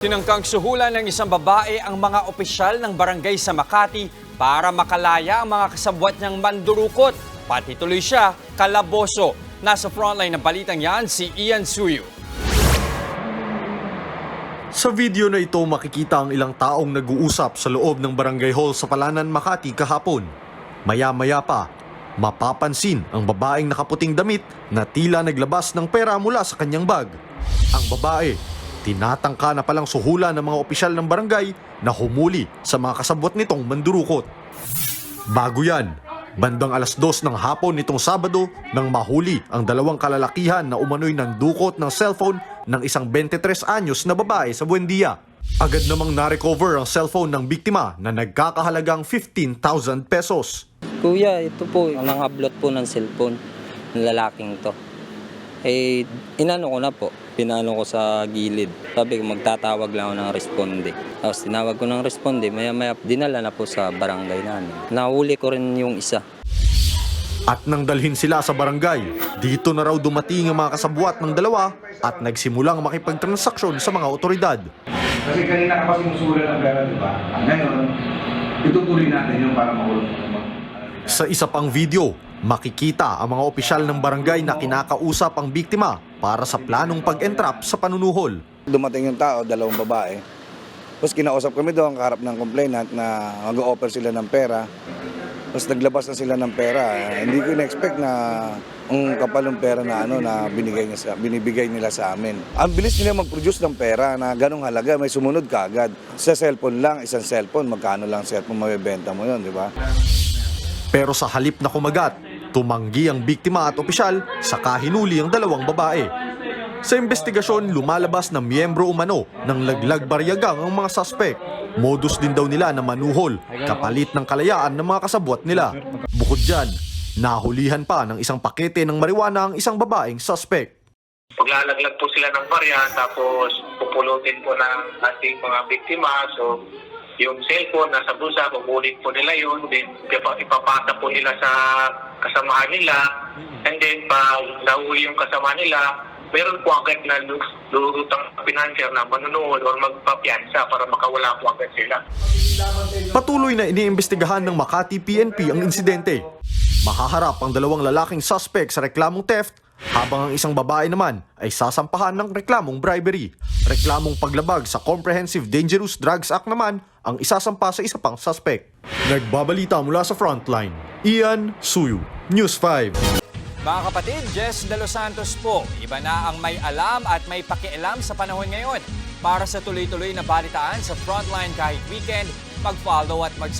Tinangkang suhulan ng isang babae ang mga opisyal ng barangay sa Makati para makalaya ang mga kasabwat niyang mandurukot. Pati tuloy siya, kalaboso. Nasa frontline ng balitang yan si Ian Suyu. Sa video na ito makikita ang ilang taong nag-uusap sa loob ng barangay hall sa Palanan, Makati kahapon. Maya-maya pa, mapapansin ang babaeng nakaputing damit na tila naglabas ng pera mula sa kanyang bag. Ang babae, tinatangka na palang suhulan ng mga opisyal ng barangay na humuli sa mga kasabwat nitong mandurukot. Bago yan, bandang alas dos ng hapon nitong Sabado nang mahuli ang dalawang kalalakihan na umano'y nandukot ng cellphone ng isang 23 anyos na babae sa Buendia. Agad namang narecover ang cellphone ng biktima na nagkakahalagang 15,000 pesos. Kuya, ito po, ang nangablot po ng cellphone ng lalaking to. Eh, inano ko na po. Pinano ko sa gilid. Sabi ko, magtatawag lang ako ng responde. Tapos tinawag ko ng responde, maya maya dinala na po sa barangay namin. Nahuli ko rin yung isa. At nang dalhin sila sa barangay, dito na raw dumating ang mga kasabwat ng dalawa at nagsimulang makipagtransaksyon sa mga otoridad. Kasi kanina ka pa sinusulan ng pera, di ba? Ngayon, itutuloy natin yung para makulong. Sa isa pang video, makikita ang mga opisyal ng barangay na kinakausap ang biktima para sa planong pag-entrap sa panunuhol. Dumating yung tao, dalawang babae. Tapos kinausap kami doon, kaharap ng complainant na mag-offer sila ng pera. Tapos naglabas na sila ng pera. Hindi ko na-expect na ang kapal ng pera na ano na binigay niya sa, binibigay nila sa amin. Ang bilis nila mag-produce ng pera na ganong halaga, may sumunod kaagad. Sa cellphone lang, isang cellphone, magkano lang cellphone mabebenta mo yun, di ba? Pero sa halip na kumagat, tumanggi ang biktima at opisyal sa kahinuli ang dalawang babae. Sa investigasyon, lumalabas na miyembro umano ng laglag baryagang ang mga suspect. Modus din daw nila na manuhol kapalit ng kalayaan ng mga kasabwat nila. Bukod dyan, nahulihan pa ng isang pakete ng marijuana ang isang babaeng suspect. Paglalaglag po sila ng barya tapos pupulutin po ng ating mga biktima. So, yung cellphone nasa bulsa, kukunin po nila yun. Then, ipa- ipapasa po nila sa kasamahan nila. And then, pag nahuli yung kasama nila, meron po agad na lu- lulutang financier na manunood or magpapiansa para makawala po agad sila. Patuloy na iniimbestigahan ng Makati PNP ang insidente. Mahaharap ang dalawang lalaking suspect sa reklamong theft habang ang isang babae naman ay sasampahan ng reklamong bribery. Reklamong paglabag sa Comprehensive Dangerous Drugs Act naman ang isasampa sa isa pang suspect. Nagbabalita mula sa frontline, Ian Suyu, News 5. Mga kapatid, Jess De Los Santos po. Iba na ang may alam at may pakialam sa panahon ngayon. Para sa tuloy-tuloy na balitaan sa Frontline kahit weekend, mag-follow at mag